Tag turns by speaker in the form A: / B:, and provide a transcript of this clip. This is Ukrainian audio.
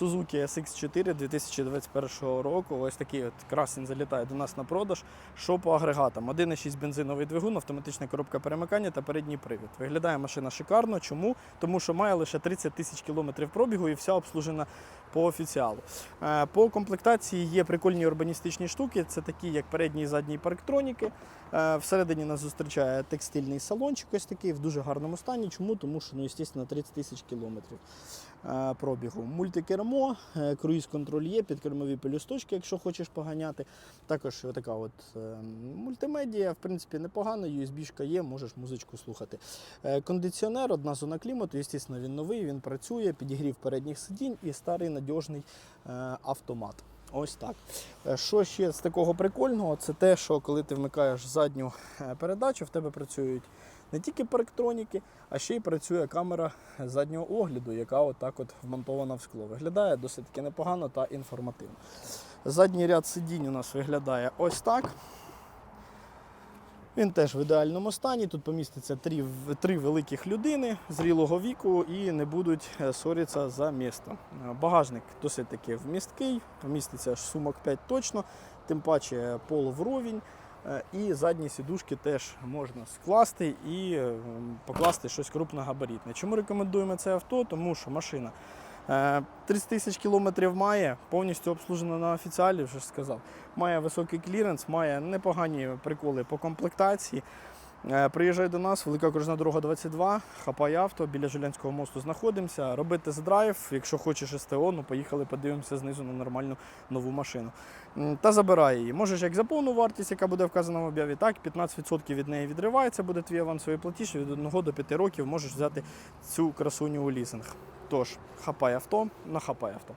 A: Suzuki SX4 2021 року. Ось такий от красень залітає до нас на продаж. Що по агрегатам? 1,6 бензиновий двигун, автоматична коробка перемикання та передній привід. Виглядає машина шикарно. Чому? Тому що має лише 30 тисяч кілометрів пробігу і вся обслужена по офіціалу. Е, По комплектації є прикольні урбаністичні штуки. Це такі, як передні і задні парктроніки. Е, Всередині нас зустрічає текстильний салончик, ось такий в дуже гарному стані. Чому? Тому що, ну, звісно, 30 тисяч кілометрів пробігу. Мультикермо, е, круїз-контроль є, підкермові пелюсточки, якщо хочеш поганяти. Також така от е, мультимедія, в принципі, непогано, USB-шка є, можеш музичку слухати. Е, Кондиціонер, одна зона клімату, звісно, він новий, він працює, підігрів передніх сидінь і старий надіжний е, автомат. Ось так. Е, Що ще з такого прикольного, це те, що коли ти вмикаєш задню е, передачу, в тебе працюють не тільки парктроніки, а ще й працює камера заднього огляду, яка отак от вмонтована в скло. Виглядає досить таки непогано та інформативно. Задній ряд сидінь у нас виглядає ось так. Він теж в ідеальному стані. Тут поміститься три, три великих людини зрілого віку і не будуть е, ссоритися за місто. Е, Багажник досить таки вмісткий, поміститься сумок 5 точно, тим паче пол вровень. Е, І задні сідушки теж можна скласти і е, покласти щось крупногабаритне. Чому рекомендуємо це авто? Тому що машина 30 тисяч кілометрів має, повністю обслужена на офіціалі, вже сказав. Має високий кліренс, має непогані приколи по комплектації. Е, Приїжджай до нас, велика окружна дорога 22, хапай авто, біля Жилянського мосту знаходимося. Роби тест-драйв, якщо хочеш СТО, ну поїхали, подивимося знизу на нормальну нову машину. Та забирай її. Можеш як за повну вартість, яка буде вказана в об'яві, так 15% від неї відривається, буде твій авансовий платіж. Від 1 до 5 років можеш взяти цю красуню у лізинг. Тож, хапай авто, нахапай авто.